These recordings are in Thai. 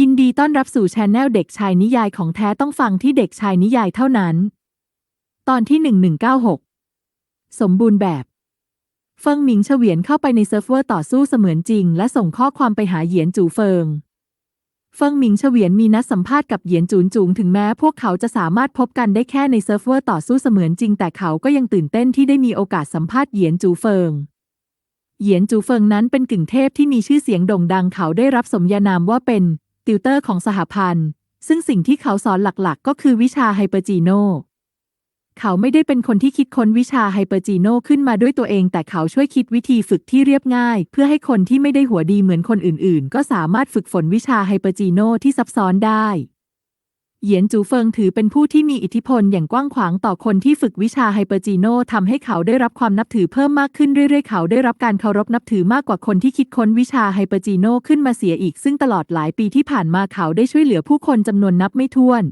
ยินดีต้อนรับสู่ช anel เด็กชายนิยายของแท้ต้องฟังที่เด็กชายนิยายเท่านั้น ตอนที่ 1196 สมบูรณ์แบบ เฟิงหมิงเฉวียนเข้าไปในเซิร์ฟเวอร์ต่อสู้เสมือนจริง และส่งข้อความไปหาเหยียนจูเฟิง เฟิงหมิงเฉวียนมีนัดสัมภาษณ์กับเหยียนจูนจูงถึงแม้พวกเขาจะสามารถพบกันได้แค่ในเซิร์ฟเวอร์ต่อสู้เสมือนจริง แต่เขาก็ยังตื่นเต้นที่ได้มีโอกาสสัมภาษณ์เหยียนจูเฟิงเหยียนจูเฟิงนั้นเป็นกึ่งเทพที่มีชื่อเสียงโด่งดังเขาได้รับสมญานามว่าเป็น ติวเตอร์ของสหพันธ์ ซึ่งสิ่งที่เขาสอนหลักๆ ก็คือวิชาไฮเปอร์จีโนเขาไม่ได้เป็นคนที่คิดค้นวิชาไฮเปอร์จีโนขึ้นมาด้วยตัวเอง แต่เขาช่วยคิดวิธีฝึกที่เรียบง่าย เพื่อให้คนที่ไม่ได้หัวดีเหมือนคนอื่นๆ ก็สามารถฝึกฝนวิชาไฮเปอร์จีโนที่ซับซ้อนได้ เหยียนจูเฟิงถือเป็นผู้ที่มีอิทธิพลอย่างกว้างขวางต่อคนที่ฝึกวิชาไฮเปอร์จีโนทำให้เขาได้รับความนับถือเพิ่มมากขึ้นเรื่อยๆ เขาได้รับการเคารพนับถือมากกว่าคนที่คิดค้นวิชาไฮเปอร์จีโนขึ้นมาเสียอีก ซึ่งตลอดหลายปีที่ผ่านมาเขาได้ช่วยเหลือผู้คนจำนวนนับไม่ถ้วน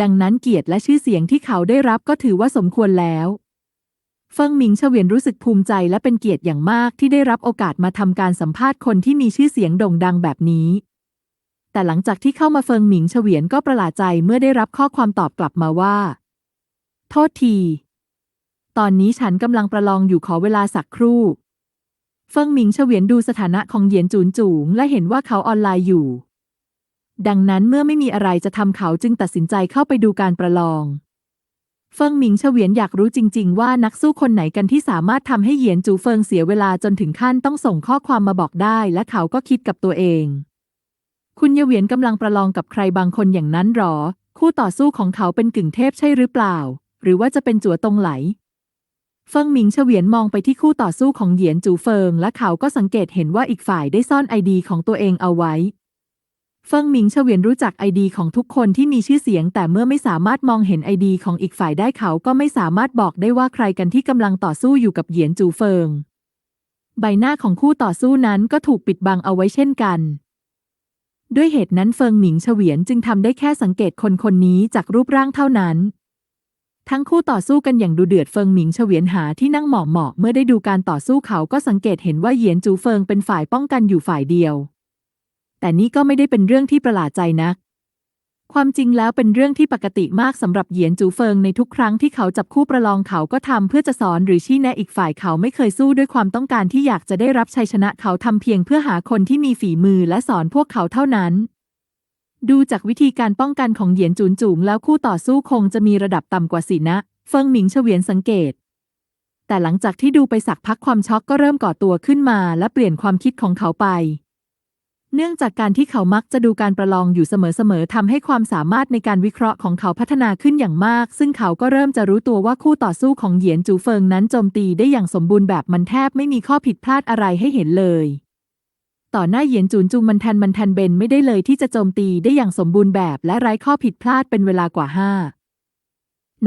ดังนั้นเกียรติและชื่อเสียงที่เขาได้รับก็ถือว่าสมควรแล้วเฟิงหมิงเฉวียนรู้สึกภูมิใจและเป็นเกียรติอย่างมากที่ได้รับโอกาสมาทำการสัมภาษณ์คนที่มีชื่อเสียงโด่งดังแบบนี้ แต่หลังจากที่เข้ามาเฟิงหมิงเฉวียนก็ประหลาดใจเมื่อได้รับข้อความตอบกลับมาว่า โทษที ตอนนี้ฉันกำลังประลองอยู่ขอเวลาสักครู่ เฟิงหมิงเฉวียนดูสถานะของเหยียนจูนจูงและเห็นว่าเขาออนไลน์อยู่ ดังนั้นเมื่อไม่มีอะไรจะทำเขาจึงตัดสินใจเข้าไปดูการประลอง เฟิงหมิงเฉวียนอยากรู้จริง ๆ ว่านักสู้คนไหนกันที่สามารถทำให้เหยียนจูเฟิงเสียเวลาจนถึงขั้นต้องส่งข้อความมาบอกได้ และเขาก็คิดกับตัวเอง คุณเยเวียนกำลังประลองกับใครบางคนอย่างนั้นหรอ คู่ต่อสู้ของเขาเป็นกึ่งเทพใช่หรือเปล่า หรือว่าจะเป็นจั่วตงไหล เฟิงหมิงเฉวียนมองไปที่คู่ต่อสู้ของเหยียนจูเฟิง และเขาก็สังเกตเห็นว่าอีกฝ่ายได้ซ่อนไอดีของตัวเองเอาไว้ เฟิงหมิงเฉวียนรู้จักไอดีของทุกคนที่มีชื่อเสียง แต่เมื่อไม่สามารถมองเห็นไอดีของอีกฝ่ายได้เขาก็ไม่สามารถบอกได้ว่าใครกันที่กำลังต่อสู้อยู่กับเหยียนจูเฟิง ใบหน้าของคู่ต่อสู้นั้นก็ถูกปิดบังเอาไว้เช่นกัน ด้วยเหตุนั้นเฟิงหมิงเฉวียนจึงทำได้แค่สังเกตคนคนนี้จากรูปร่างเท่านั้น ทั้งคู่ต่อสู้กันอย่างดูเดือดเฟิงหมิงเฉวียนหาที่นั่งเหมาะเหมาะเมื่อได้ดูการต่อสู้เขาก็สังเกตเห็นว่าเหยียนจูเฟิงเป็นฝ่ายป้องกันอยู่ฝ่ายเดียว แต่นี่ก็ไม่ได้เป็นเรื่องที่ประหลาดใจนัก ความจริงแล้วเป็นเรื่องที่ปกติมากสำหรับเหยียนจูเฟิงในทุกครั้งที่เขาจับคู่ประลองเขาก็ทำเพื่อจะสอนหรือชี้แนะอีกฝ่ายเขาไม่เคยสู้ด้วยความต้องการที่อยากจะได้รับชัยชนะเขาทำเพียงเพื่อหาคนที่มีฝีมือและสอนพวกเขาเท่านั้น ดูจากวิธีการป้องกันของเหยียนจูนจูงแล้วคู่ต่อสู้คงจะมีระดับต่ำกว่าสินะ เฟิงหมิงเฉวียนสังเกต แต่หลังจากที่ดูไปสักพักความช็อกก็เริ่มก่อตัวขึ้นมา และเปลี่ยนความคิดของเขาไป เนื่องจากการที่เขามักจะดูการประลองอยู่เสมอๆทำให้ความสามารถในการวิเคราะห์ของเขาพัฒนาขึ้นอย่างมาก ซึ่งเขาก็เริ่มจะรู้ตัวว่าคู่ต่อสู้ของเหยียนจูเฟิงนั้นโจมตีได้อย่างสมบูรณ์แบบมันแทบไม่มีข้อผิดพลาดอะไรให้เห็นเลย ต่อหน้าเหยียนจูนจุงมันแทนมันแทนเบนไม่ได้เลยที่จะโจมตีได้อย่างสมบูรณ์แบบและไร้ข้อผิดพลาดเป็นเวลากว่าห้า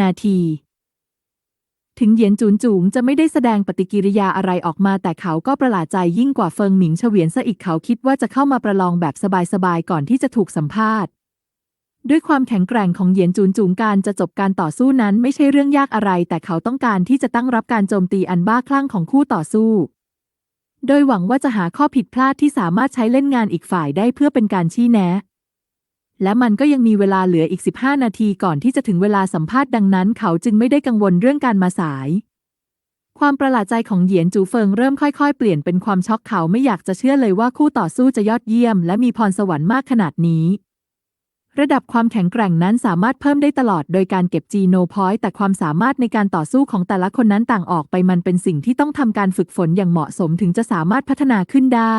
นาที ถึงเหยียนจูนจูงจะไม่ได้แสดงปฏิกิริยาอะไรออกมา แต่เขาก็ประหลาดใจยิ่งกว่าเฟิงหมิงเฉวียนซะอีกเขาคิดว่าจะเข้ามาประลองแบบสบายๆก่อนที่จะถูกสัมภาษณ์ ด้วยความแข็งแกร่งของเหยียนจูนจูงการจะจบการต่อสู้นั้นไม่ใช่เรื่องยากอะไร แต่เขาต้องการที่จะตั้งรับการโจมตีอันบ้าคลั่งของคู่ต่อสู้ โดยหวังว่าจะหาข้อผิดพลาดที่สามารถใช้เล่นงานอีกฝ่ายได้เพื่อเป็นการชี้แนะ และมันก็ยังมีเวลาเหลืออีก 15 นาทีก่อนที่จะถึงเวลาสัมภาษณ์ดังนั้นเขาจึงไม่ได้กังวลเรื่องการมาสาย ความประหลาดใจของเหยียนจูเฟิงเริ่มค่อยๆ เปลี่ยนเป็นความช็อกเขาไม่อยากจะเชื่อเลยว่าคู่ต่อสู้จะยอดเยี่ยม และมีพรสวรรค์มากขนาดนี้ ระดับความแข็งแกร่งนั้นสามารถเพิ่มได้ตลอดโดยการเก็บจีโนพอยต์แต่ความสามารถในการต่อสู้ของแต่ละคนนั้นต่างออกไปมันเป็นสิ่งที่ต้องทำการฝึกฝนอย่างเหมาะสมถึงจะสามารถพัฒนาขึ้นได้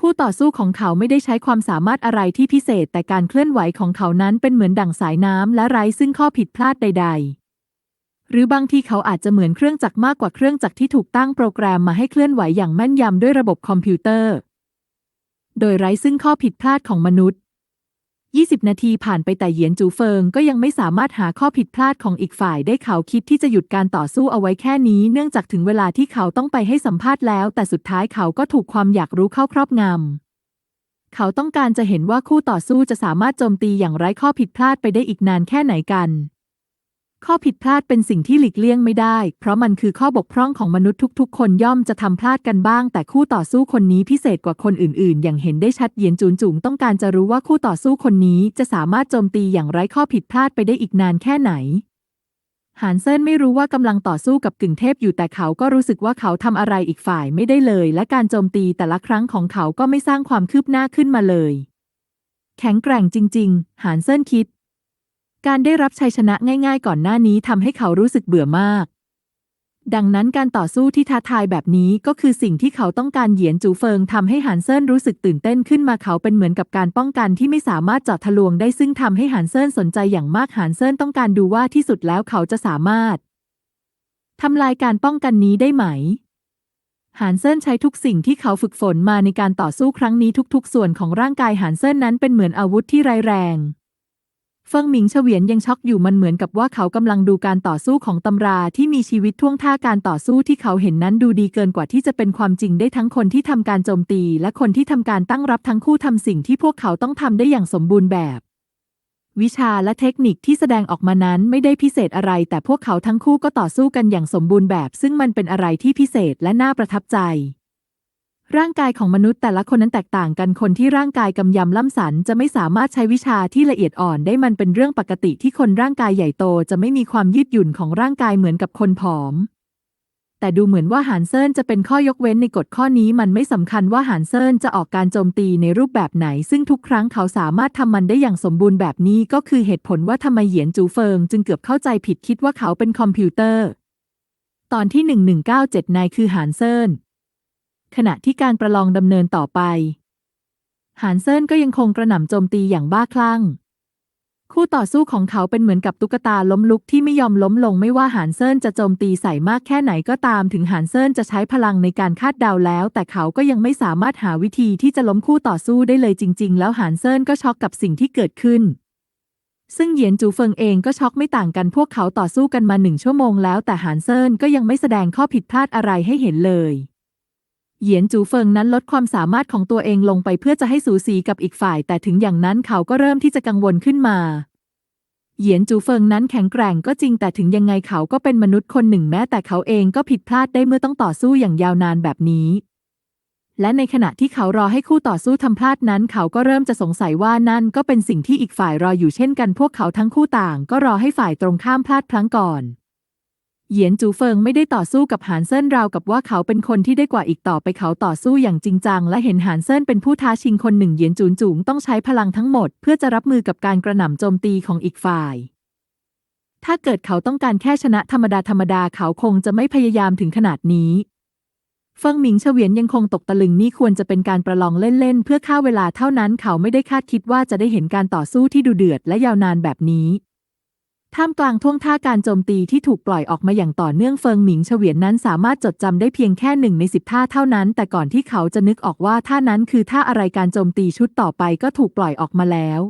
คู่ต่อสู้ของเขาไม่ได้ใช้ความสามารถอะไรที่พิเศษ แต่การเคลื่อนไหวของเขานั้นเป็นเหมือนดั่งสายน้ำและไร้ซึ่งข้อผิดพลาดใด ๆ หรือบางทีเขาอาจจะเหมือนเครื่องจักรมากกว่าเครื่องจักรที่ถูกตั้งโปรแกรมมาให้เคลื่อนไหวอย่างแม่นยำด้วยระบบคอมพิวเตอร์ โดยไร้ซึ่งข้อผิดพลาดของมนุษย์ 20 นาทีผ่านไปแต่เหยียนจูเฟิงก็ยังไม่สามารถหาข้อผิดพลาดของอีกฝ่ายได้เขาคิดที่จะหยุดการต่อสู้เอาไว้แค่นี้ เนื่องจากถึงเวลาที่เขาต้องไปให้สัมภาษณ์แล้ว แต่สุดท้ายเขาก็ถูกความอยากรู้เข้าครอบงำ เขาต้องการจะเห็นว่าคู่ต่อสู้จะสามารถโจมตีอย่างไร้ข้อผิดพลาดไปได้อีกนานแค่ไหนกัน ข้อผิดพลาดเป็นสิ่งที่หลีกเลี่ยงไม่ได้ เพราะมันคือข้อบกพร่องของมนุษย์ทุกๆ คนย่อมจะทำพลาดกันบ้าง แต่คู่ต่อสู้คนนี้พิเศษกว่าคนอื่นๆ อย่างเห็นได้ชัดเยียนจูนจุงต้องการจะรู้ว่าคู่ต่อสู้คนนี้จะสามารถโจมตีอย่างไร้ข้อผิดพลาดไปได้อีกนานแค่ไหนหานเซินไม่รู้ว่ากำลังต่อสู้กับกึ่งเทพอยู่แต่เขาก็รู้สึกว่าเขาทำอะไรอีกฝ่ายไม่ได้เลย และการโจมตีแต่ละครั้งของเขาก็ไม่สร้างความคืบหน้าขึ้นมาเลย แข็งแกร่งจริง ๆ หานเซินคิด การได้รับชัยชนะง่าย ๆ ก่อนหน้านี้ทำให้เขารู้สึกเบื่อมาก ดังนั้นการต่อสู้ที่ท้าทายแบบนี้ก็คือสิ่งที่เขาต้องการเหยียนจูเฟิงทำให้หานเซินรู้สึกตื่นเต้นขึ้นมาเขาเป็นเหมือนกับการป้องกันที่ไม่สามารถเจาะทะลวงได้ซึ่งทำให้หานเซินสนใจอย่างมากหานเซินต้องการดูว่าที่สุดแล้วเขาจะสามารถทำลายการป้องกันนี้ได้ไหมหานเซินใช้ทุกสิ่งที่เขาฝึกฝนมาในการต่อสู้ครั้งนี้ทุก ๆ ส่วนของร่างกายหานเซินนั้นเป็นเหมือนอาวุธที่ร้ายแรง เฟิงหมิงเฉวียนยังช็อกอยู่มันเหมือนกับว่าเขากำลังดูการต่อสู้ของตำราที่มีชีวิตท่วงท่าการต่อสู้ที่เขาเห็นนั้นดูดีเกินกว่าที่จะเป็นความจริงได้ทั้งคนที่ทำการโจมตี และคนที่ทำการตั้งรับทั้งคู่ทำสิ่งที่พวกเขาต้องทำได้อย่างสมบูรณ์แบบ วิชาและเทคนิคที่แสดงออกมานั้นไม่ได้พิเศษอะไร แต่พวกเขาทั้งคู่ก็ต่อสู้กันอย่างสมบูรณ์แบบ ซึ่งมันเป็นอะไรที่พิเศษและน่าประทับใจ ร่างกายของมนุษย์แต่ละคนนั้นแตกต่างกันคนที่ร่างกายกำยำล่ำสันจะไม่สามารถใช้วิชาที่ละเอียดอ่อนได้มันเป็นเรื่องปกติที่คนร่างกายใหญ่โตจะไม่มีความยืดหยุ่นของร่างกายเหมือนกับคนผอม แต่ดูเหมือนว่าหานเซินจะเป็นข้อยกเว้นในกฎข้อนี้มันไม่สำคัญว่าหานเซินจะออกการโจมตีในรูปแบบไหน ซึ่งทุกครั้งเขาสามารถทำมันได้อย่างสมบูรณ์แบบนี้ก็คือเหตุผลว่าทำไมเหยียนจูเฟิง จึงเกือบเข้าใจผิดคิดว่าเขาเป็นคอมพิวเตอร์ ตอนที่ 1197นายคือหานเซิน ขณะที่การประลองดำเนินต่อไป หานเซินก็ยังคงกระหน่ำโจมตีอย่างบ้าคลั่ง คู่ต่อสู้ของเขาเป็นเหมือนกับตุ๊กตาล้มลุกที่ไม่ยอมล้มลงไม่ว่าหานเซินจะโจมตีใส่มากแค่ไหนก็ตามถึงหานเซินจะใช้พลังในการคาดเดาแล้ว แต่เขาก็ยังไม่สามารถหาวิธีที่จะล้มคู่ต่อสู้ได้เลยจริง ๆ แล้วหานเซินก็ช็อกกับสิ่งที่เกิดขึ้นซึ่งเหยียนจูเฟิงเองก็ช็อกไม่ต่างกันพวกเขาต่อสู้กันมาหนึ่งชั่วโมงแล้วแต่หานเซินก็ยังไม่แสดงข้อผิดพลาดอะไรให้เห็นเลย เหยียนจูเฟิงนั้นลดความสามารถของตัวเองลงไปเพื่อจะให้สูสีกับอีกฝ่าย แต่ถึงอย่างนั้นเขาก็เริ่มที่จะกังวลขึ้นมา เหยียนจูเฟิงนั้นแข็งแกร่งก็จริงแต่ถึงยังไงเขาก็เป็นมนุษย์คนหนึ่งแม้แต่เขาเองก็ผิดพลาดได้เมื่อต้องต่อสู้อย่างยาวนานแบบนี้ และในขณะที่เขารอให้คู่ต่อสู้ทำพลาดนั้น เขาก็เริ่มจะสงสัยว่านั่นก็เป็นสิ่งที่อีกฝ่ายรออยู่เช่นกันพวกเขาทั้งคู่ต่าง ก็รอให้ฝ่ายตรงข้ามพลาดพลั้งก่อน เหยียนจูเฟิงไม่ได้ต่อสู้กับหานเซินราวกับว่าเขาเป็นคนที่ได้กว่าอีกต่อไปเขาต่อสู้อย่างจริงจัง และเห็นหานเซินเป็นผู้ท้าชิงคนหนึ่งเหยียนจูนจูงต้องใช้พลังทั้งหมด เพื่อจะรับมือกับการกระหน่ำโจมตีของอีกฝ่าย ถ้าเกิดเขาต้องการแค่ชนะธรรมดาธรรมดาเขาคงจะไม่พยายามถึงขนาดนี้เฟิงหมิงเฉวียนยังคงตกตะลึงนี่ควรจะเป็นการประลองเล่นๆเพื่อฆ่าเวลาเท่านั้นเขาไม่ได้คาดคิดว่าจะได้เห็นการต่อสู้ที่ดูเดือดและยาวนานแบบนี้ ท่ามกลางท่วงท่าการโจมตีที่ถูกปล่อยออกมาอย่างต่อเนื่องเฟิงหมิงเฉวียนนั้นสามารถจดจำได้เพียงแค่หนึ่งในสิบท่าเท่านั้น แต่ก่อนที่เขาจะนึกออกว่าท่านั้นคือท่าอะไรการโจมตีชุดต่อไปก็ถูกปล่อยออกมาแล้ว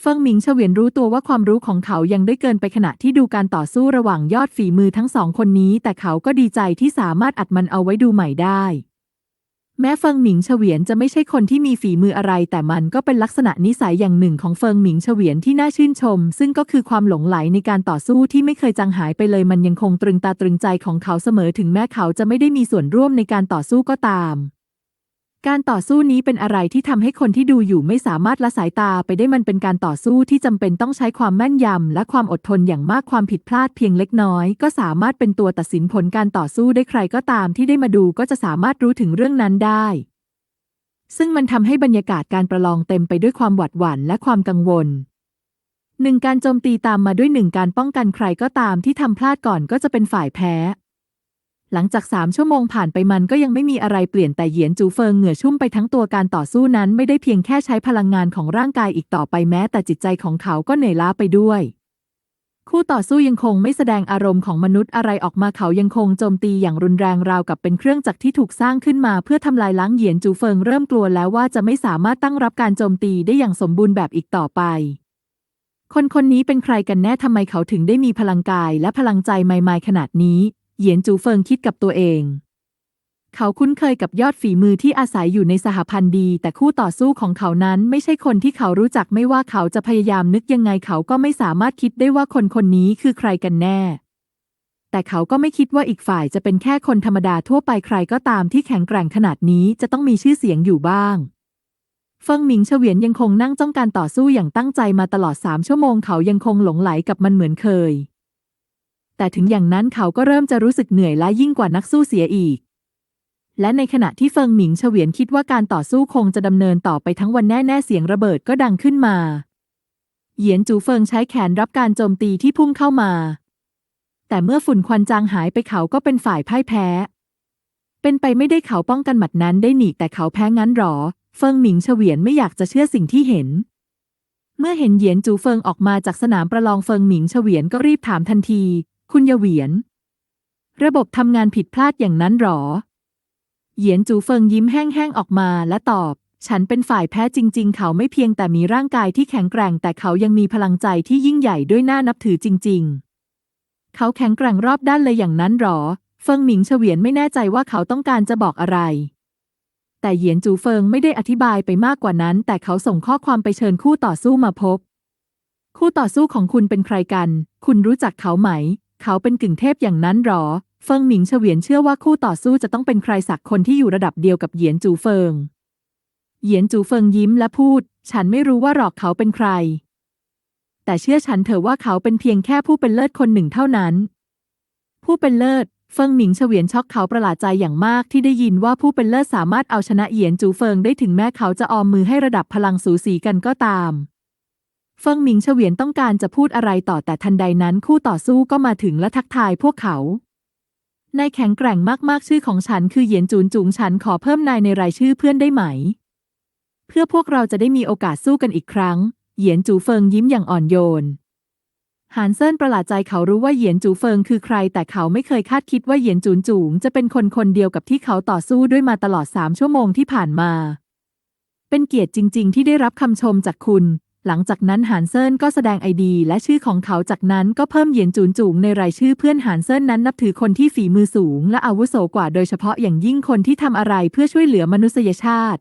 เฟิงหมิงเฉวียนรู้ตัวว่าความรู้ของเขายังได้เกินไปขณะที่ดูการต่อสู้ระหว่างยอดฝีมือทั้งสองคนนี้ แต่เขาก็ดีใจที่สามารถอัดมันเอาไว้ดูใหม่ได้ แม้เฟิงหมิงเฉวียนจะไม่ใช่คนที่มีฝีมืออะไร แต่มันก็เป็นลักษณะนิสัยอย่างหนึ่งของเฟิงหมิงเฉวียนที่น่าชื่นชม ซึ่งก็คือความหลงไหลในการต่อสู้ที่ไม่เคยจางหายไปเลยมันยังคงตรึงตาตรึงใจของเขาเสมอถึงแม้เขาจะไม่ได้มีส่วนร่วมในการต่อสู้ก็ตาม การต่อสู้นี้เป็นอะไรที่ทำให้คนที่ดูอยู่ไม่สามารถละสายตาไปได้มันเป็นการต่อสู้ที่จำเป็นต้องใช้ความแม่นยำและความอดทนอย่างมากความผิดพลาดเพียงเล็กน้อย ก็สามารถเป็นตัวตัดสินผลการต่อสู้ได้ใครก็ตามที่ได้มาดูก็จะสามารถรู้ถึงเรื่องนั้นได้ ซึ่งมันทำให้บรรยากาศการประลองเต็มไปด้วยความหวาดหวั่นและความกังวลหนึ่งการโจมตีตามมาด้วยหนึ่งการป้องกันใครก็ตามที่ทำพลาดก่อนก็จะเป็นฝ่ายแพ้ หลังจากสามชั่วโมงผ่านไปมันก็ยังไม่มีอะไรเปลี่ยนแต่เหยียนจูเฟิงเหงื่อชุ่มไปทั้งตัวการต่อสู้นั้นไม่ได้เพียงแค่ใช้พลังงานของร่างกายอีกต่อไปแม้แต่จิตใจของเขาก็เหนื่อยล้าไปด้วย คู่ต่อสู้ยังคงไม่แสดงอารมณ์ของมนุษย์อะไรออกมาเขายังคงโจมตีอย่างรุนแรงราวกับเป็นเครื่องจักรที่ถูกสร้างขึ้นมาเพื่อทำลายล้างเหยียนจูเฟิงเริ่มกลัวแล้วว่าจะไม่สามารถตั้งรับการโจมตีได้อย่างสมบูรณ์แบบอีกต่อไปคนคนนี้เป็นใครกันแน่ทำไมเขาถึงได้มีพลังกายและพลังใจไม่ๆขนาดนี้ เหยียนจูเฟิงคิดกับตัวเอง เขาคุ้นเคยกับยอดฝีมือที่อาศัยอยู่ในสหพันธ์ดี แต่คู่ต่อสู้ของเขานั้นไม่ใช่คนที่เขารู้จักไม่ว่าเขาจะพยายามนึกยังไงเขาก็ไม่สามารถคิดได้ว่าคนคนนี้คือใครกันแน่ แต่เขาก็ไม่คิดว่าอีกฝ่ายจะเป็นแค่คนธรรมดาทั่วไปใครก็ตามที่แข็งแกร่งขนาดนี้จะต้องมีชื่อเสียงอยู่บ้างเฟิงหมิงเฉวียนยังคงนั่งจ้องการต่อสู้อย่างตั้งใจมาตลอดสามชั่วโมงเขายังคงหลงไหลกับมันเหมือนเคย แต่ถึงอย่างนั้นเขาก็เริ่มจะรู้สึกเหนื่อยและยิ่งกว่านักสู้เสียอีก และในขณะที่เฟิงหมิงเฉวียนคิดว่าการต่อสู้คงจะดำเนินต่อไปทั้งวันแน่ๆเสียงระเบิดก็ดังขึ้นมา เหยียนจูเฟิงใช้แขนรับการโจมตีที่พุ่งเข้ามา แต่เมื่อฝุ่นควันจางหายไปเขาก็เป็นฝ่ายพ่ายแพ้ เป็นไปไม่ได้เขาป้องกันหมัดนั้นได้หนีแต่เขาแพ้งั้นหรอ เฟิงหมิงเฉวียนไม่อยากจะเชื่อสิ่งที่เห็นเมื่อเห็นเหยียนจูเฟิงออกมาจากสนามประลองเฟิงหมิงเฉวียนก็รีบถามทันที คุณเยาเหวียน ระบบทำงานผิดพลาดอย่างนั้นหรอ เหยียนจูเฟิงยิ้มแห้งๆออกมาและตอบ ฉันเป็นฝ่ายแพ้จริง ๆ เขาไม่เพียงแต่มีร่างกายที่แข็งแกร่ง แต่เขายังมีพลังใจที่ยิ่งใหญ่ด้วยน่านับถือจริง ๆ เขาแข็งแกร่งรอบด้านเลยอย่างนั้นหรอ เฟิงหมิงเฉวียนไม่แน่ใจว่าเขาต้องการจะบอกอะไรแต่เหยียนจูเฟิงไม่ได้อธิบายไปมากกว่านั้น แต่เขาส่งข้อความไปเชิญคู่ต่อสู้มาพบ คู่ต่อสู้ของคุณเป็นใครกัน คุณรู้จักเขาไหม เขาเป็นกึ่งเทพอย่างนั้นหรอ เฟิงหมิงเฉวียนเชื่อว่าคู่ต่อสู้จะต้องเป็นใครสักคนที่อยู่ระดับเดียวกับเหยียนจูเฟิง เหยียนจูเฟิงยิ้มและพูด ฉันไม่รู้ว่าหรอกเขาเป็นใคร แต่เชื่อฉันเถอะว่าเขาเป็นเพียงแค่ผู้เป็นเลิศคนหนึ่งเท่านั้น ผู้เป็นเลิศ เฟิงหมิงเฉวียนช็อกเขาประหลาดใจอย่างมากที่ได้ยินว่าผู้เป็นเลิศสามารถเอาชนะเหยียนจูเฟิงได้ถึงแม้เขาจะออมมือให้ระดับพลังสูสีกันก็ตาม เฟิงหมิงเฉวียนต้องการจะพูดอะไรต่อแต่ทันใดนั้นคู่ต่อสู้ก็มาถึงและทักทายพวกเขา นายแข็งแกร่งมากๆชื่อของฉันคือเหยียนจูนจุงฉันขอเพิ่มนายในรายชื่อเพื่อนได้ไหม เพื่อพวกเราจะได้มีโอกาสสู้กันอีกครั้ง เหยียนจูเฟิงยิ้มอย่างอ่อนโยนหานเซินประหลาดใจเขารู้ว่าเหยียนจูเฟิงคือใคร แต่เขาไม่เคยคาดคิดว่าเหยียนจูนจูงจะเป็นคนคนเดียวกับที่เขาต่อสู้ด้วยมาตลอดสามชั่วโมงที่ผ่านมา เป็นเกียรติจริง ๆ ที่ได้รับคำชมจากคุณ หลังจากนั้นหานเซินก็แสดงไอดี และชื่อของเขาจากนั้นก็เพิ่มเหยียนจูนจูงในรายชื่อเพื่อนหานเซินนั้นนับถือคนที่ฝีมือสูง และอาวุโสกว่าโดยเฉพาะอย่างยิ่งคนที่ทำอะไรเพื่อช่วยเหลือมนุษยชาติ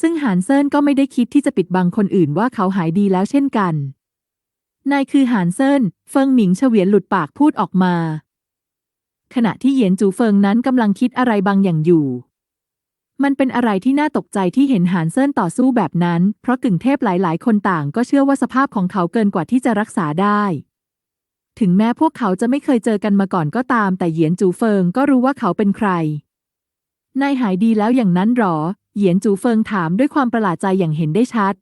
ซึ่งหานเซินก็ไม่ได้คิดที่จะปิดบังคนอื่นว่าเขาหายดีแล้วเช่นกันนายคือหานเซินเฟิงหมิงเฉวียนหลุดปากพูดออกมา ขณะที่เหยียนจูเฟิงนั้นกำลังคิดอะไรบางอย่างอยู่ มันเป็นอะไรที่น่าตกใจที่เห็นหานเซินต่อสู้แบบนั้น เพราะกึ่งเทพหลาย ๆ คนต่างก็เชื่อว่าสภาพของเขาเกินกว่าที่จะรักษาได้ ถึงแม้พวกเขาจะไม่เคยเจอกันมาก่อนก็ตาม แต่เหยียนจูเฟิงก็รู้ว่าเขาเป็นใคร นายหายดีแล้วอย่างนั้นหรอ เหยียนจูเฟิงถามด้วยความประหลาดใจอย่างเห็นได้ชัด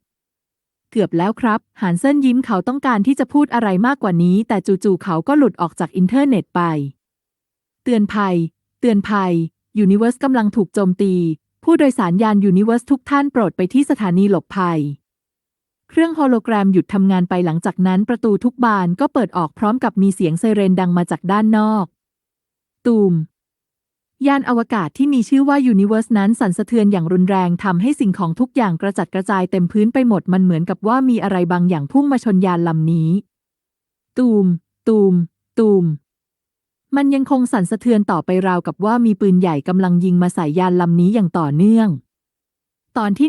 เกือบแล้วครับ หานเซินยิ้มเขาต้องการที่จะพูดอะไรมากกว่านี้ แต่จู่ๆเขาก็หลุดออกจากอินเทอร์เน็ตไป เตือนภัย เตือนภัยยูนิเวอร์สกำลังถูกโจมตี ผู้โดยสารยานยูนิเวอร์สทุกท่านโปรดไปที่สถานีหลบภัย เครื่องโฮโลแกรมหยุดทำงานไปหลังจากนั้นประตูทุกบานก็เปิดออกพร้อมกับมีเสียงไซเรนดังมาจากด้านนอก ตูม ยานอวกาศที่มีชื่อว่ายูนิเวอร์สนั้นสั่นสะเทือนอย่างรุนแรงทำให้สิ่งของทุกอย่างกระจัดกระจายเต็มพื้นไปหมดมันเหมือนกับว่ามีอะไรบางอย่างพุ่งมาชนยานลำนี้ ตูม ตูม ตูม มันยังคงสั่นสะเทือนต่อไปราวกับว่ามีปืนใหญ่กำลังยิงมาใส่ยานลำนี้อย่างต่อเนื่อง ตอนที่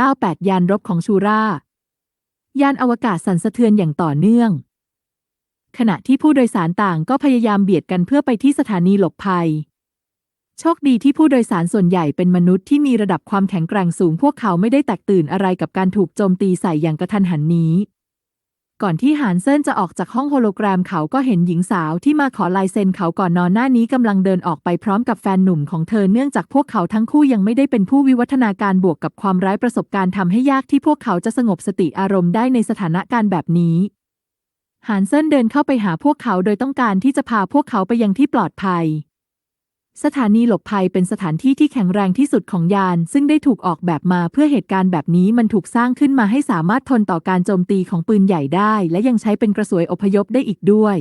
1198 ยานรบของชูรา ยานอวกาศสั่นสะเทือนอย่างต่อเนื่อง ขณะที่ผู้โดยสารต่างก็พยายามเบียดกันเพื่อไปที่สถานีหลบภัย โชคดีที่ผู้โดยสารส่วนใหญ่เป็นมนุษย์ที่มีระดับความแข็งแกร่งสูง พวกเขาไม่ได้แตกตื่นอะไรกับการถูกโจมตีใส่อย่างกระทันหันนี้ ก่อนที่หานเซินจะออกจากห้องโฮโลแกรมเขาก็เห็นหญิงสาวที่มาขอลายเซ็นเขาก่อนนอนหน้านี้กำลังเดินออกไปพร้อมกับแฟนหนุ่มของเธอเนื่องจากพวกเขาทั้งคู่ยังไม่ได้เป็นผู้วิวัฒนาการบวกกับความร้ายประสบการณ์ทำให้ยากที่พวกเขาจะสงบสติอารมณ์ได้ในสถานการณ์แบบนี้หานเซินเดินเข้าไปหาพวกเขาโดยต้องการที่จะพาพวกเขาไปยังที่ปลอดภัย สถานีหลบภัยเป็นสถานที่ที่แข็งแรงที่สุดของยาน ซึ่งได้ถูกออกแบบมาเพื่อเหตุการณ์แบบนี้มันถูกสร้างขึ้นมาให้สามารถทนต่อการโจมตีของปืนใหญ่ได้ และยังใช้เป็นกระสวยอพยพได้อีกด้วย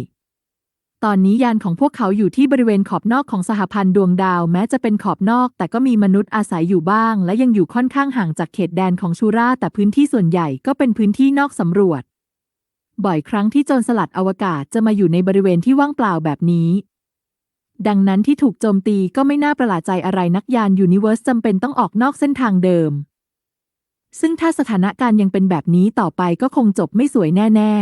ตอนนี้ยานของพวกเขาอยู่ที่บริเวณขอบนอกของสหพันธ์ดวงดาว แม้จะเป็นขอบนอก แต่ก็มีมนุษย์อาศัยอยู่บ้าง และยังอยู่ค่อนข้างห่างจากเขตแดนของชูราแต่พื้นที่ส่วนใหญ่ก็เป็นพื้นที่นอกสำรวจบ่อยครั้งที่โจรสลัดอวกาศจะมาอยู่ในบริเวณที่ว่างเปล่าแบบนี้ ดังนั้นที่ถูกโจมตีก็ไม่น่าประหลาดใจอะไรนักยานยูนิเวอร์สจำเป็นต้องออกนอกเส้นทางเดิม ซึ่งถ้าสถานการณ์ยังเป็นแบบนี้ต่อไปก็คงจบไม่สวยแน่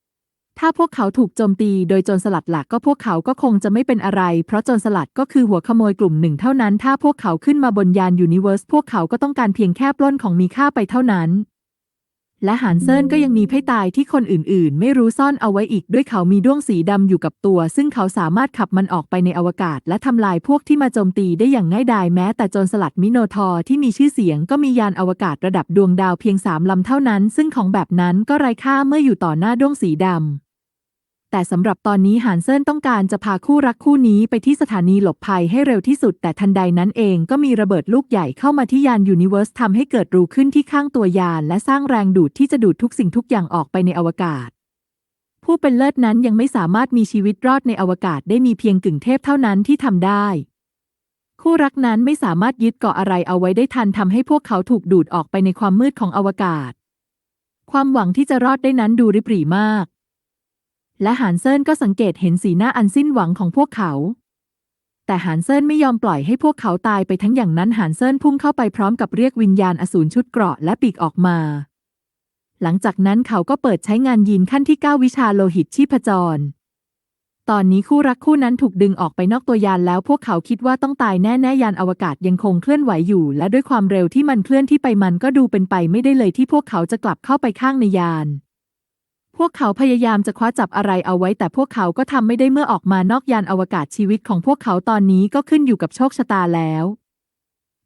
ๆ ถ้าพวกเขาถูกโจมตีโดยโจรสลัดหลักก็พวกเขาก็คงจะไม่เป็นอะไร เพราะโจรสลัดก็คือหัวขโมยกลุ่มหนึ่งเท่านั้น ถ้าพวกเขาขึ้นมาบนยานยูนิเวอร์สพวกเขาก็ต้องการเพียงแค่ปล้นของมีค่าไปเท่านั้น และหานเซินก็ยังมีไพ่ตายที่คนอื่นๆ ไม่รู้ซ่อนเอาไว้อีกด้วยเขามีด้วงสีดำอยู่กับตัว ซึ่งเขาสามารถขับมันออกไปในอวกาศ และทำลายพวกที่มาโจมตีได้อย่างง่ายดายแม้แต่โจรสลัดมิโนทอร์ที่มีชื่อเสียงก็มียานอวกาศระดับดวงดาวเพียงสามลำเท่านั้น ซึ่งของแบบนั้นก็ไร้ค่าเมื่ออยู่ต่อหน้าด้วงสีดำ แต่สำหรับตอนนี้หานเซินต้องการจะพาคู่รักคู่นี้ไปที่สถานีหลบภัยให้เร็วที่สุด แต่ทันใดนั้นเองก็มีระเบิดลูกใหญ่เข้ามาที่ยานยูนิเวอร์สทำให้เกิดรูขึ้นที่ข้างตัวยาน และสร้างแรงดูดที่จะดูดทุกสิ่งทุกอย่างออกไปในอวกาศ ผู้เป็นเลิศนั้นยังไม่สามารถมีชีวิตรอดในอวกาศได้มีเพียงกึ่งเทพเท่านั้นที่ทำได้ คู่รักนั้นไม่สามารถยึดเกาะอะไรเอาไว้ได้ทันทำให้พวกเขาถูกดูดออกไปในความมืดของอวกาศ ความหวังที่จะรอดได้นั้นดูริบหรี่มาก และหานเซินก็สังเกตเห็นสีหน้าอันสิ้นหวังของพวกเขา แต่หานเซินไม่ยอมปล่อยให้พวกเขาตายไปทั้งอย่างนั้นหานเซินพุ่งเข้าไปพร้อมกับเรียกวิญญาณอสูรชุดเกราะและปีกออกมา หลังจากนั้นเขาก็เปิดใช้งานยีนขั้นที่9วิชาโลหิตชีพจร ตอนนี้คู่รักคู่นั้นถูกดึงออกไปนอกตัวยานแล้วพวกเขาคิดว่าต้องตายแน่ๆยานอวกาศยังคงเคลื่อนไหวอยู่ และด้วยความเร็วที่มันเคลื่อนที่ไปมันก็ดูเป็นไปไม่ได้เลยที่พวกเขาจะกลับเข้าไปข้างในยาน พวกเขาพยายามจะคว้าจับอะไรเอาไว้แต่พวกเขาก็ทำไม่ได้เมื่อออกมานอกยานอวกาศชีวิตของพวกเขาตอนนี้ก็ขึ้นอยู่กับโชคชะตาแล้ว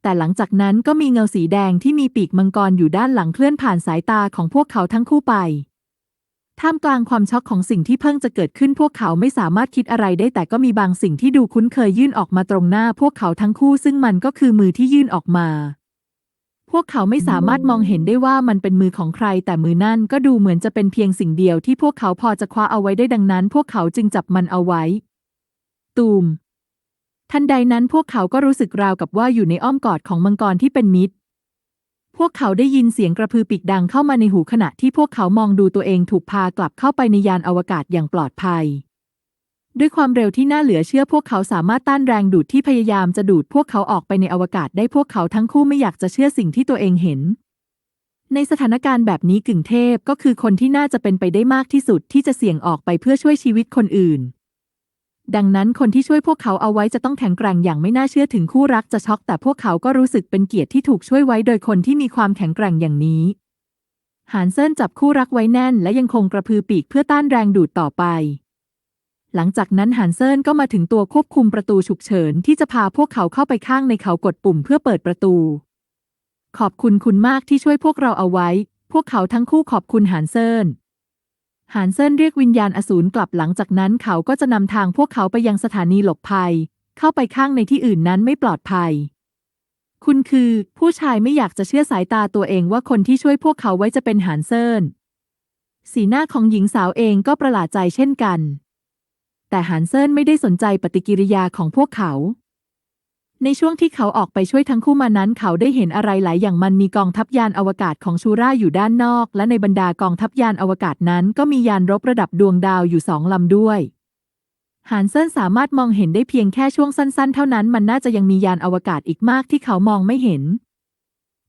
แต่หลังจากนั้นก็มีเงาสีแดงที่มีปีกมังกรอยู่ด้านหลังเคลื่อนผ่านสายตาของพวกเขาทั้งคู่ไป ท่ามกลางความช็อกของสิ่งที่เพิ่งจะเกิดขึ้นพวกเขาไม่สามารถคิดอะไรได้แต่ก็มีบางสิ่งที่ดูคุ้นเคยยื่นออกมาตรงหน้าพวกเขาทั้งคู่ซึ่งมันก็คือมือที่ยื่นออกมา พวกเขาไม่สามารถมองเห็นได้ว่ามันเป็นมือของใคร แต่มือนั่นก็ดูเหมือนจะเป็นเพียงสิ่งเดียวที่พวกเขาพอจะคว้าเอาไว้ได้ดังนั้น พวกเขาจึงจับมันเอาไว้ ตูม ทันใดนั้นพวกเขาก็รู้สึกราวกับว่าอยู่ในอ้อมกอดของมังกรที่เป็นมิตร พวกเขาได้ยินเสียงกระพือปีกดังเข้ามาในหูขณะที่พวกเขามองดูตัวเองถูกพากลับเข้าไปในยานอวกาศอย่างปลอดภัย ด้วยความเร็วที่น่าเหลือเชื่อพวกเขาสามารถต้านแรงดูดที่พยายามจะดูดพวกเขาออกไปในอวกาศได้พวกเขาทั้งคู่ไม่อยากจะเชื่อสิ่งที่ตัวเองเห็น ในสถานการณ์แบบนี้กึ่งเทพก็คือคนที่น่าจะเป็นไปได้มากที่สุดที่จะเสี่ยงออกไปเพื่อช่วยชีวิตคนอื่น ดังนั้นคนที่ช่วยพวกเขาเอาไว้จะต้องแข็งแกร่งอย่างไม่น่าเชื่อถึงคู่รักจะช็อกแต่พวกเขาก็รู้สึกเป็นเกียรติที่ถูกช่วยไว้โดยคนที่มีความแข็งแกร่งอย่างนี้หานเซินจับคู่รักไว้แน่นและยังคงกระพือปีกเพื่อต้านแรงดูดต่อไป หลังจากนั้นหานเซินก็มาถึงตัวควบคุมประตูฉุกเฉินที่จะพาพวกเขาเข้าไปข้างในเขากดปุ่มเพื่อเปิดประตู ขอบคุณคุณมากที่ช่วยพวกเราเอาไว้ พวกเขาทั้งคู่ขอบคุณหานเซินหานเซินเรียกวิญญาณอสูรกลับหลังจากนั้นเขาก็จะนำทางพวกเขาไปยังสถานีหลบภัย เข้าไปข้างในที่อื่นนั้นไม่ปลอดภัย คุณคือ ผู้ชายไม่อยากจะเชื่อสายตาตัวเองว่าคนที่ช่วยพวกเขาไว้จะเป็นหานเซินสีหน้าของหญิงสาวเองก็ประหลาดใจเช่นกัน แต่หานเซินไม่ได้สนใจปฏิกิริยาของพวกเขา ในช่วงที่เขาออกไปช่วยทั้งคู่มานั้นเขาได้เห็นอะไรหลายอย่างมันมีกองทัพยานอวกาศของชูร่าอยู่ด้านนอก และในบรรดากองทัพยานอวกาศนั้นก็มียานรบระดับดวงดาวอยู่สองลำด้วยหานเซินสามารถมองเห็นได้เพียงแค่ช่วงสั้นๆ เท่านั้นมันน่าจะยังมียานอวกาศอีกมากที่เขามองไม่เห็น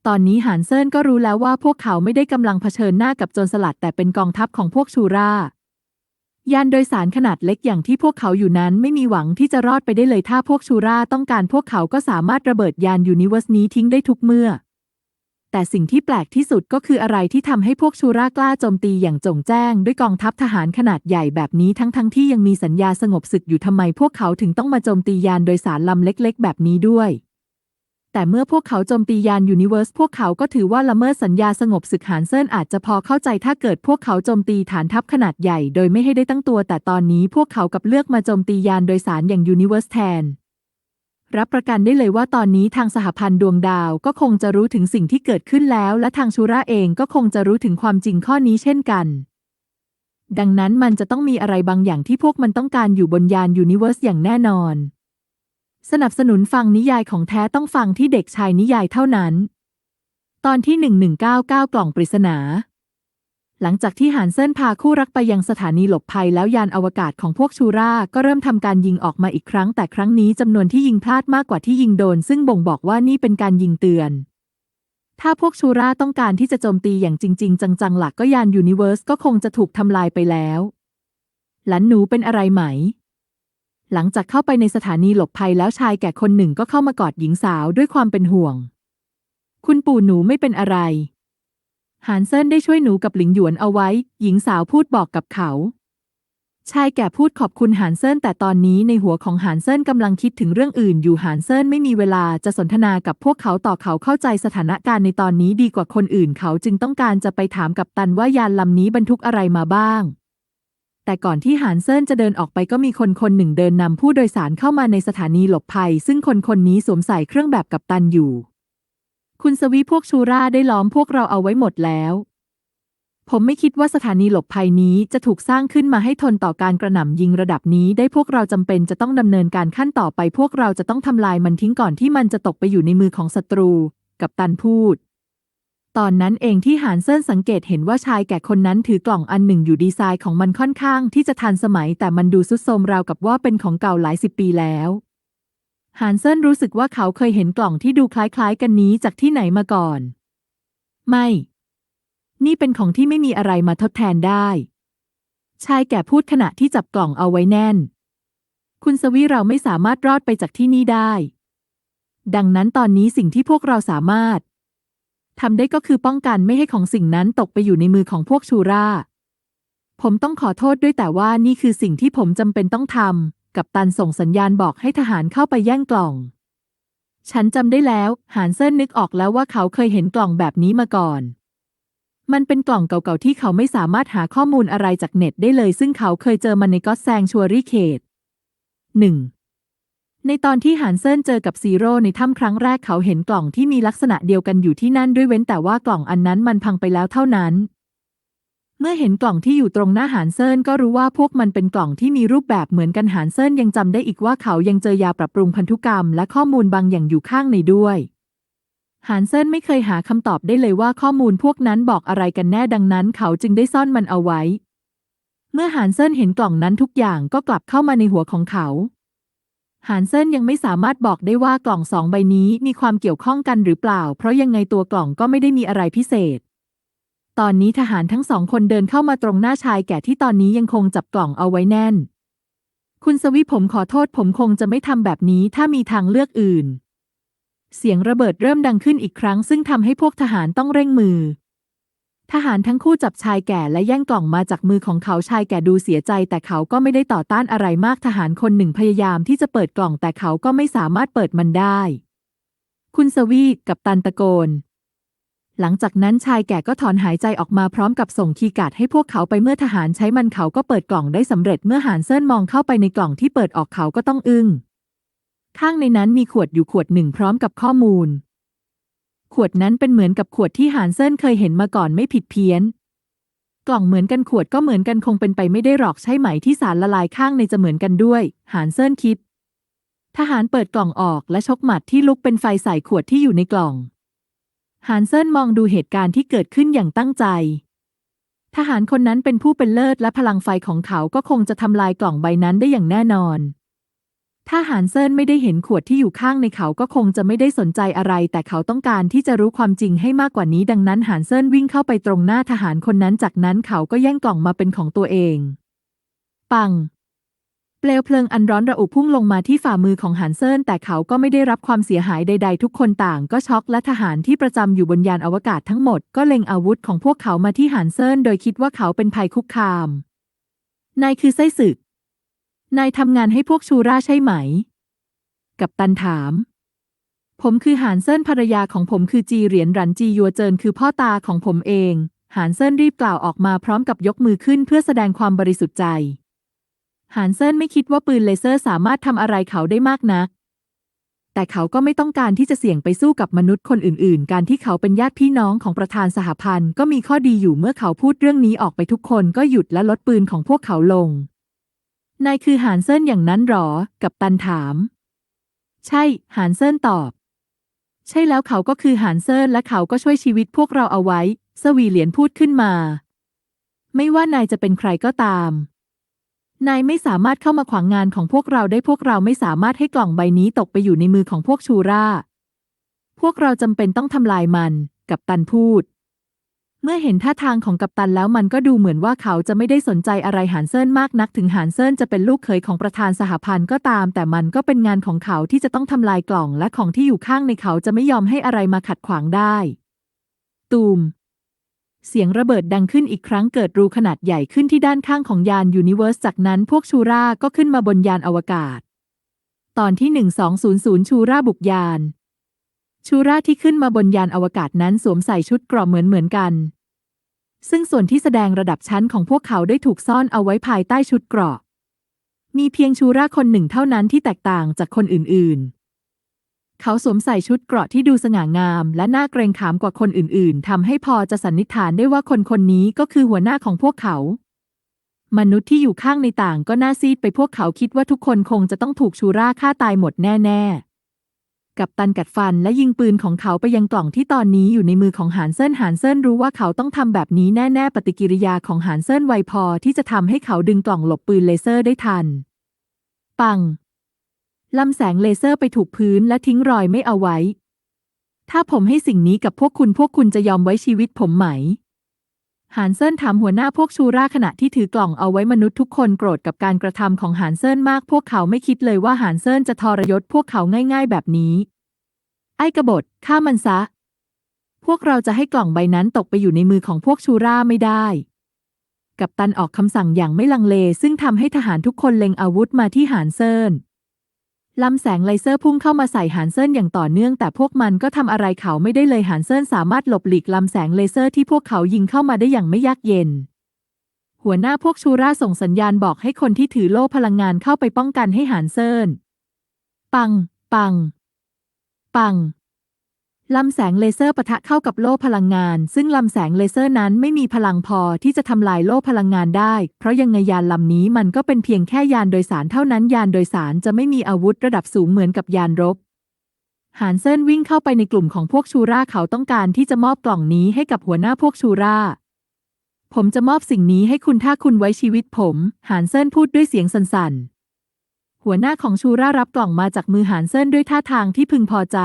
ตอนนี้หานเซินก็รู้แล้วว่าพวกเขาไม่ได้กำลังเผชิญหน้ากับโจรสลัดแต่เป็นกองทัพของพวกชูรา ยานโดยสารขนาดเล็กอย่างที่พวกเขาอยู่นั้นไม่มีหวังที่จะรอดไปได้เลยถ้าพวกชูราต้องการพวกเขาก็สามารถระเบิดยานยูนิเวอร์สนี้ทิ้งได้ทุกเมื่อ แต่สิ่งที่แปลกที่สุดก็คืออะไรที่ทำให้พวกชูรากล้าโจมตีอย่างจงแจ้ง ด้วยกองทัพทหารขนาดใหญ่แบบนี้ทั้งๆทที่ยังมีสัญญาสงบศึกอยู่ทำไมพวกเขาถึงต้องมาโจมตียานโดยสารลำเล็ก ๆ แบบนี้ด้วย แต่เมื่อพวกเขาโจมตียานยูนิเวอร์สพวกเขาก็ถือว่าละเมิดสัญญาสงบศึกหานเซินอาจจะพอเข้าใจถ้าเกิดพวกเขาโจมตีฐานทัพขนาดใหญ่โดยไม่ให้ได้ตั้งตัว แต่ตอนนี้พวกเขากับเลือกมาโจมตียานโดยสารอย่างยูนิเวอร์สแทน รับประกันได้เลยว่าตอนนี้ทางสหพันธ์ดวงดาวก็คงจะรู้ถึงสิ่งที่เกิดขึ้นแล้ว และทางชูราเองก็คงจะรู้ถึงความจริงข้อนี้เช่นกันดังนั้นมันจะต้องมีอะไรบางอย่างที่พวกมันต้องการอยู่บนยานยูนิเวอร์สอย่างแน่นอน สนับสนุนฟังนิยายของแท้ต้องฟังที่เด็กชายนิยายเท่านั้น ตอนที่ 1199 กล่องปริศนา หลังจากที่หานเซินพาคู่รักไปยังสถานีหลบภัยแล้วยานอวกาศของพวกชูราก็เริ่มทำการยิงออกมาอีกครั้ง แต่ครั้งนี้จำนวนที่ยิงพลาดมากกว่าที่ยิงโดน ซึ่งบ่งบอกว่านี่เป็นการยิงเตือน ถ้าพวกชูราต้องการที่จะโจมตีอย่างจริง ๆ จังๆหลักก็ยานยูนิเวอร์สก็คงจะถูกทำลายไปแล้ว หลันหนูเป็นอะไรไหม หลังจากเข้าไปในสถานีหลบภัยแล้วชายแก่คนหนึ่งก็เข้ามากอดหญิงสาวด้วยความเป็นห่วง คุณปู่หนูไม่เป็นอะไร หานเซินได้ช่วยหนูกับหลิงหยวนเอาไว้ หญิงสาวพูดบอกกับเขา ชายแก่พูดขอบคุณหานเซินแต่ตอนนี้ในหัวของหานเซินกำลังคิดถึงเรื่องอื่น อยู่หานเซินไม่มีเวลาจะสนทนากับพวกเขาต่อเขาเข้าใจสถานการณ์ในตอนนี้ดีกว่าคนอื่นเขาจึงต้องการจะไปถามกับตันว่ายานลำนี้บรรทุกอะไรมาบ้าง แต่ก่อนที่หานเซินจะเดินออกไปก็มีคนคนหนึ่งเดินนำผู้โดยสารเข้ามาในสถานีหลบภัย ซึ่งคนคนนี้สวมใส่เครื่องแบบกับตันอยู่ คุณสวีพวกชูราได้ล้อมพวกเราเอาไว้หมดแล้ว ผมไม่คิดว่าสถานีหลบภัยนี้จะถูกสร้างขึ้นมาให้ทนต่อการกระหน่ำยิงระดับนี้ ได้พวกเราจำเป็นจะต้องดำเนินการขั้นต่อไป พวกเราจะต้องทำลายมันทิ้งก่อนที่มันจะตกไปอยู่ในมือของศัตรู กับตันพูด ตอนนั้นเองที่หานเซินสังเกตเห็นว่าชายแก่คนนั้นถือกล่องอันหนึ่งอยู่ดีไซน์ของมันค่อนข้างที่จะทันสมัย แต่มันดูซุดโทรมราวกับว่าเป็นของเก่าหลายสิบปีแล้วหานเซินรู้สึกว่าเขาเคยเห็นกล่องที่ดูคล้ายๆ กันนี้จากที่ไหนมาก่อน ไม่ นี่เป็นของที่ไม่มีอะไรมาทดแทนได้ ชายแก่พูดขณะที่จับกล่องเอาไว้แน่น คุณสวีเราไม่สามารถรอดไปจากที่นี่ได้ ดังนั้นตอนนี้สิ่งที่พวกเราสามารถ ทำได้ก็คือป้องกันไม่ให้ของสิ่งนั้นตกไปอยู่ในมือของพวกชูรา ผมต้องขอโทษด้วยแต่ว่านี่คือสิ่งที่ผมจำเป็นต้องทำ กับตันส่งสัญญาณบอกให้ทหารเข้าไปแย่งกล่อง ฉันจำได้แล้ว หานเซินนึกออกแล้วว่าเขาเคยเห็นกล่องแบบนี้มาก่อน มันเป็นกล่องเก่าๆที่เขาไม่สามารถหาข้อมูลอะไรจากเน็ตได้เลย ซึ่งเขาเคยเจอมันในก็อแซงชัวรี่เขตหนึ่ง ในตอนที่หานเซินเจอกับซีโร่ในถ้ำครั้งแรกเขาเห็นกล่องที่มีลักษณะเดียวกันอยู่ที่นั่นด้วยเว้นแต่ว่ากล่องอันนั้นมันพังไปแล้วเท่านั้น เมื่อเห็นกล่องที่อยู่ตรงหน้าหานเซินก็รู้ว่าพวกมันเป็นกล่องที่มีรูปแบบเหมือนกันหานเซินยังจำได้อีกว่าเขายังเจอยาปรับปรุงพันธุกรรมและข้อมูลบางอย่างอยู่ข้างในด้วยหานเซินไม่เคยหาคำตอบได้เลยว่าข้อมูลพวกนั้นบอกอะไรกันแน่ดังนั้น เขาจึงได้ซ่อนมันเอาไว้ เมื่อหานเซินเห็นกล่องนั้นทุกอย่างก็กลับเข้ามาในหัวของเขา หานเซินยังไม่สามารถบอกได้ว่ากล่องสองใบนี้มีความเกี่ยวข้องกันหรือเปล่า เพราะยังไงตัวกล่องก็ไม่ได้มีอะไรพิเศษ ตอนนี้ทหารทั้งสองคนเดินเข้ามาตรงหน้าชายแก่ที่ตอนนี้ยังคงจับกล่องเอาไว้แน่น คุณสวิผมขอโทษผมคงจะไม่ทำแบบนี้ถ้ามีทางเลือกอื่น เสียงระเบิดเริ่มดังขึ้นอีกครั้ง ซึ่งทำให้พวกทหารต้องเร่งมือ ทหารทั้งคู่จับชายแก่และแย่งกล่องมาจากมือของเขาชายแก่ดูเสียใจ แต่เขาก็ไม่ได้ต่อต้านอะไรมากทหารคนหนึ่งพยายามที่จะเปิดกล่องแต่เขาก็ไม่สามารถเปิดมันได้ คุณสวีกับตันตะโกน หลังจากนั้นชายแก่ก็ถอนหายใจออกมาพร้อมกับส่งคีย์การ์ดให้พวกเขาไปเมื่อทหารใช้มันเขาก็เปิดกล่องได้สำเร็จเมื่อหานเซินมองเข้าไปในกล่องที่เปิดออกเขาก็ต้องอึ้งข้างในนั้นมีขวดอยู่ขวดหนึ่งพร้อมกับข้อมูล ขวดนั้นเป็นเหมือนกับขวดที่หานเซินเคยเห็นมาก่อนไม่ผิดเพี้ยน กล่องเหมือนกันขวดก็เหมือนกันคงเป็นไปไม่ได้หรอกใช่ไหมที่สารละลายข้างในจะเหมือนกันด้วยหานเซินคิด ทหารเปิดกล่องออกและชกหมัดที่ลุกเป็นไฟใส่ขวดที่อยู่ในกล่องหานเซินมองดูเหตุการณ์ที่เกิดขึ้นอย่างตั้งใจ ทหารคนนั้นเป็นผู้เป็นเลิศและพลังไฟของเขาก็คงจะทำลายกล่องใบนั้นได้อย่างแน่นอน ถ้าหานเซินไม่ได้เห็นขวดที่อยู่ข้างในเขาก็คงจะไม่ได้สนใจอะไร แต่เขาต้องการที่จะรู้ความจริงให้มากกว่านี้ดังนั้นหานเซินวิ่งเข้าไปตรงหน้าทหารคนนั้นจากนั้นเขาก็แย่งกล่องมาเป็นของตัวเอง ปัง เปลวเพลิงอันร้อนระอุพุ่งลงมาที่ฝ่ามือของหานเซินแต่เขาก็ไม่ได้รับความเสียหายใด ๆ ทุกคนต่างก็ช็อกและทหารที่ประจำอยู่บนยานอวกาศทั้งหมดก็เล็งอาวุธของพวกเขามาที่หานเซินโดยคิดว่าเขาเป็นภัยคุกคามนายคือไส้ศึก นายทำงานให้พวกชูราใช่ไหม กับตันถาม ผมคือหานเซินภรรยาของผมคือจีเหรียญรันจียัวเจินคือพ่อตาของผมเอง หานเซินรีบกล่าวออกมาพร้อมกับยกมือขึ้นเพื่อแสดงความบริสุทธิ์ใจ หานเซินไม่คิดว่าปืนเลเซอร์สามารถทำอะไรเขาได้มากนัก แต่เขาก็ไม่ต้องการที่จะเสี่ยงไปสู้กับมนุษย์คนอื่น ๆ การที่เขาเป็นญาติพี่น้องของประธานสหพันธ์ก็มีข้อดีอยู่เมื่อเขาพูดเรื่องนี้ออกไปทุกคนก็หยุดและลดปืนของพวกเขาลง นายคือหานเซินอย่างนั้นหรอ กับตันถาม ใช่ หานเซินตอบ ใช่แล้วเขาก็คือหานเซินและเขาก็ช่วยชีวิตพวกเราเอาไว้ สวีเหรียญพูดขึ้นมา ไม่ว่านายจะเป็นใครก็ตาม นายไม่สามารถเข้ามาขวางงานของพวกเราได้พวกเราไม่สามารถให้กล่องใบนี้ตกไปอยู่ในมือของพวกชูรา พวกเราจำเป็นต้องทำลายมัน กับตันพูด เมื่อเห็นท่าทางของกัปตันแล้วมันก็ดูเหมือนว่าเขาจะไม่ได้สนใจอะไรหานเซินมากนัก ถึงหานเซินจะเป็นลูกเขยของประธานสหพันธ์ก็ตาม แต่มันก็เป็นงานของเขาที่จะต้องทำลายกล่องและของที่อยู่ข้างในเขาจะไม่ยอมให้อะไรมาขัดขวางได้ ตูม เสียงระเบิดดังขึ้นอีกครั้งเกิดรูขนาดใหญ่ขึ้นที่ด้านข้างของยานยูนิเวอร์สจากนั้นพวกชูราก็ขึ้นมาบนยานอวกาศ ตอนที่ 1200 ชูราบุกยาน ชูราที่ขึ้นมาบนยานอวกาศนั้นสวมใส่ชุดเกราะเหมือนเหมือนกัน ซึ่งส่วนที่แสดงระดับชั้นของพวกเขาได้ถูกซ่อนเอาไว้ภายใต้ชุดเกราะมีเพียงชูราคนหนึ่งเท่านั้นที่แตกต่างจากคนอื่นๆ เขาสวมใส่ชุดเกราะที่ดูสง่างาม และน่าเกรงขามกว่าคนอื่นๆ ทำให้พอจะสันนิษฐานได้ว่าคนคนนี้ก็คือหัวหน้าของพวกเขา มนุษย์ที่อยู่ข้างในต่างก็น่าซีดไปพวกเขาคิดว่าทุกคนคงจะต้องถูกชูราฆ่าตายหมดแน่ ๆ กับตันกัดฟัน และยิงปืนของเขาไปยังกล่องที่ตอนนี้อยู่ในมือของหานเซินหานเซินรู้ว่าเขาต้องทำแบบนี้แน่ ๆ ปฏิกิริยาของหานเซินไวพอที่จะทำให้เขาดึงกล่องหลบปืนเลเซอร์ได้ทัน ปังลำแสงเลเซอร์ไปถูกพื้นและทิ้งรอยไม่เอาไว้ ถ้าผมให้สิ่งนี้กับพวกคุณพวกคุณจะยอมไว้ชีวิตผมไหม หานเซินถามหัวหน้าพวกชูราขณะที่ถือกล่องเอาไว้มนุษย์ทุกคนโกรธกับการกระทำของหานเซินมากพวกเขาไม่คิดเลยว่าหานเซินจะทรยศพวกเขาง่าย ๆ แบบนี้ ไอ้กบฏฆ่ามันซะ พวกเราจะให้กล่องใบนั้นตกไปอยู่ในมือของพวกชูราไม่ได้ กัปตันออกคำสั่งอย่างไม่ลังเล ซึ่งทำให้ทหารทุกคนเล็งอาวุธมาที่หานเซิน ลำแสงเลเซอร์พุ่งเข้ามาใส่หานเซินอย่างต่อเนื่องแต่พวกมันก็ทำอะไรเขาไม่ได้เลยหานเซินสามารถหลบหลีกลำแสงเลเซอร์ที่พวกเขายิงเข้ามาได้อย่างไม่ยากเย็น หัวหน้าพวกชูราส่งสัญญาณบอกให้คนที่ถือโล่พลังงานเข้าไปป้องกันให้หานเซินปัง ปัง ปัง ลำแสงเลเซอร์ปะทะเข้ากับโล่พลังงาน ซึ่งลำแสงเลเซอร์นั้นไม่มีพลังพอที่จะทำลายโล่พลังงานได้ เพราะยังไงยานลำนี้มันก็เป็นเพียงแค่ยานโดยสารเท่านั้นยานโดยสารจะไม่มีอาวุธระดับสูงเหมือนกับยานรบหานเซินวิ่งเข้าไปในกลุ่มของพวกชูราเขาต้องการที่จะมอบกล่องนี้ให้กับหัวหน้าพวกชูราผมจะมอบสิ่งนี้ให้คุณถ้าคุณไว้ชีวิตผม หานเซินพูดด้วยเสียงสั่นๆหัวหน้าของชูรารับกล่องมาจากมือหานเซินด้วยท่าทางที่พึงพอใจ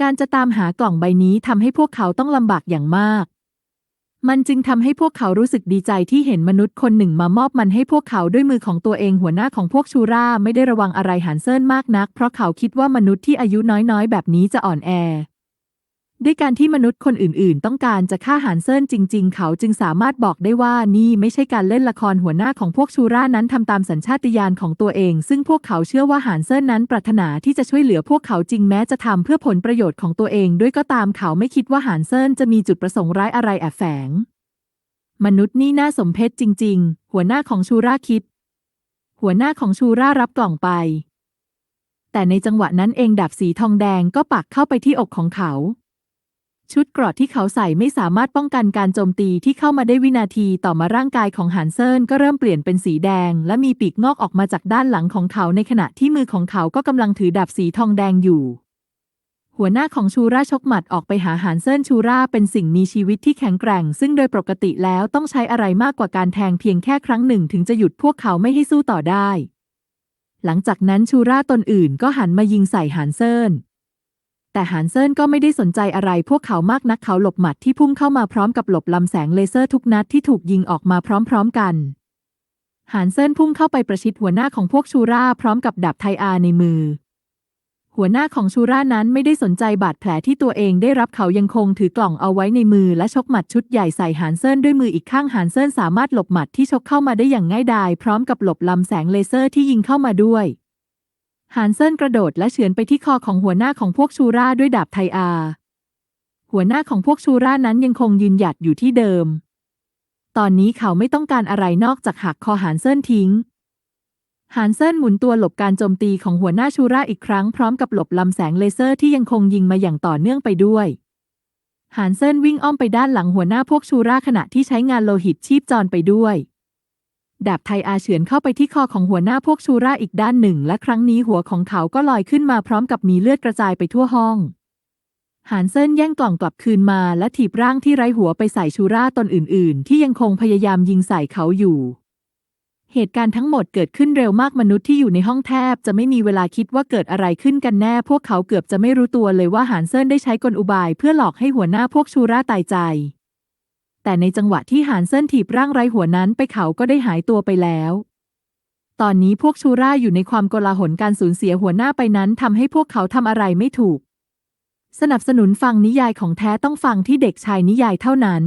การจะตามหากล่องใบนี้ทำให้พวกเขาต้องลำบากอย่างมาก มันจึงทำให้พวกเขารู้สึกดีใจที่เห็นมนุษย์คนหนึ่งมามอบมันให้พวกเขาด้วยมือของตัวเองหัวหน้าของพวกชูราไม่ได้ระวังอะไรหันเซินมากนัก เพราะเขาคิดว่ามนุษย์ที่อายุน้อยๆ แบบนี้จะอ่อนแอ ด้วยการที่มนุษย์คนอื่นๆ ต้องการจะฆ่าหานเซินจริง ๆ เขาจึงสามารถบอกได้ว่านี่ไม่ใช่การเล่นละครหัวหน้าของพวกชูร่านั้นทำตามสัญชาตญาณของตัวเอง ซึ่งพวกเขาเชื่อว่าหานเซินนั้นปรารถนาที่จะช่วยเหลือพวกเขาจริงแม้จะทำเพื่อผลประโยชน์ของตัวเอง ด้วยก็ตามเขาไม่คิดว่าหานเซินจะมีจุดประสงค์ร้ายอะไรแอบแฝง มนุษย์นี่น่าสมเพชจริง ๆ หัวหน้าของชูร่าคิด หัวหน้าของชูร่ารับกล่องไป แต่ในจังหวะนั้นเองดาบสีทองแดงก็ปักเข้าไปที่อกของเขา ชุดเกราะที่เขาใส่ไม่สามารถป้องกันการโจมตีที่เข้ามาได้วินาทีต่อมาร่างกายของหานเซินก็เริ่มเปลี่ยนเป็นสีแดง และมีปีกงอกออกมาจากด้านหลังของเขาในขณะที่มือของเขาก็กำลังถือดาบสีทองแดงอยู่ หัวหน้าของชูราชกหมัดออกไปหาหานเซินชูราเป็นสิ่งมีชีวิตที่แข็งแกร่ง ซึ่งโดยปกติแล้วต้องใช้อะไรมากกว่าการแทงเพียงแค่ครั้งหนึ่งถึงจะหยุดพวกเขาไม่ให้สู้ต่อได้ หลังจากนั้นชูราตนอื่นก็หันมายิงใส่หานเซิน แต่หานเซินก็ไม่ได้สนใจอะไรพวกเขามากนักเขาหลบหมัดที่พุ่งเข้ามาพร้อมกับหลบลำแสงเลเซอร์ทุกนัดที่ถูกยิงออกมาพร้อมๆกันหานเซินพุ่งเข้าไปประชิดหัวหน้าของพวกชูราพร้อมกับดาบไทอาในมือ หัวหน้าของชูรานั้นไม่ได้สนใจบาดแผลที่ตัวเองได้รับเขายังคงถือกล่องเอาไว้ในมือและชกหมัดชุดใหญ่ใส่หานเซินด้วยมืออีกข้างหานเซินสามารถหลบหมัดที่ชกเข้ามาได้อย่างง่ายดายพร้อมกับหลบลำแสงเลเซอร์ที่ยิงเข้ามาด้วย หานเซินกระโดดและเฉือนไปที่คอของหัวหน้าของพวกชูราด้วยดาบไทอา หัวหน้าของพวกชูรานั้นยังคงยืนหยัดอยู่ที่เดิม ตอนนี้เขาไม่ต้องการอะไรนอกจากหักคอหานเซินทิ้งหานเซินหมุนตัวหลบการโจมตีของหัวหน้าชูราอีกครั้งพร้อมกับหลบลำแสงเลเซอร์ที่ยังคงยิงมาอย่างต่อเนื่องไปด้วยหานเซินวิ่งอ้อมไปด้านหลังหัวหน้าพวกชูราขณะที่ใช้งานโลหิตชีพจรไปด้วย ดาบไทอาเฉือนเข้าไปที่คอของหัวหน้าพวกชูราอีกด้านหนึ่ง และครั้งนี้หัวของเขาก็ลอยขึ้นมาพร้อมกับมีเลือดกระจายไปทั่วห้องหานเซินแย่งกล่องกลับคืนมาและถีบร่างที่ไร้หัวไปใส่ชูราตนอื่น ๆ ที่ยังคงพยายามยิงใส่เขาอยู่ เหตุการณ์ทั้งหมดเกิดขึ้นเร็วมากมนุษย์ที่อยู่ในห้องแทบ จะไม่มีเวลาคิดว่าเกิดอะไรขึ้นกันแน่ พวกเขาเกือบจะไม่รู้ตัวเลยว่าหานเซินได้ใช้กลอุบายเพื่อหลอกให้หัวหน้าพวกชูราตายใจ แต่ในจังหวะที่หานเซินถีบร่างไร้หัวนั้นไปเขาก็ได้หายตัวไปแล้ว ตอนนี้พวกชูร่าอยู่ในความโกลาหลการสูญเสียหัวหน้าไปนั้นทำให้พวกเขาทำอะไรไม่ถูก สนับสนุนฟังนิยายของแท้ต้องฟังที่เด็กชายนิยายเท่านั้น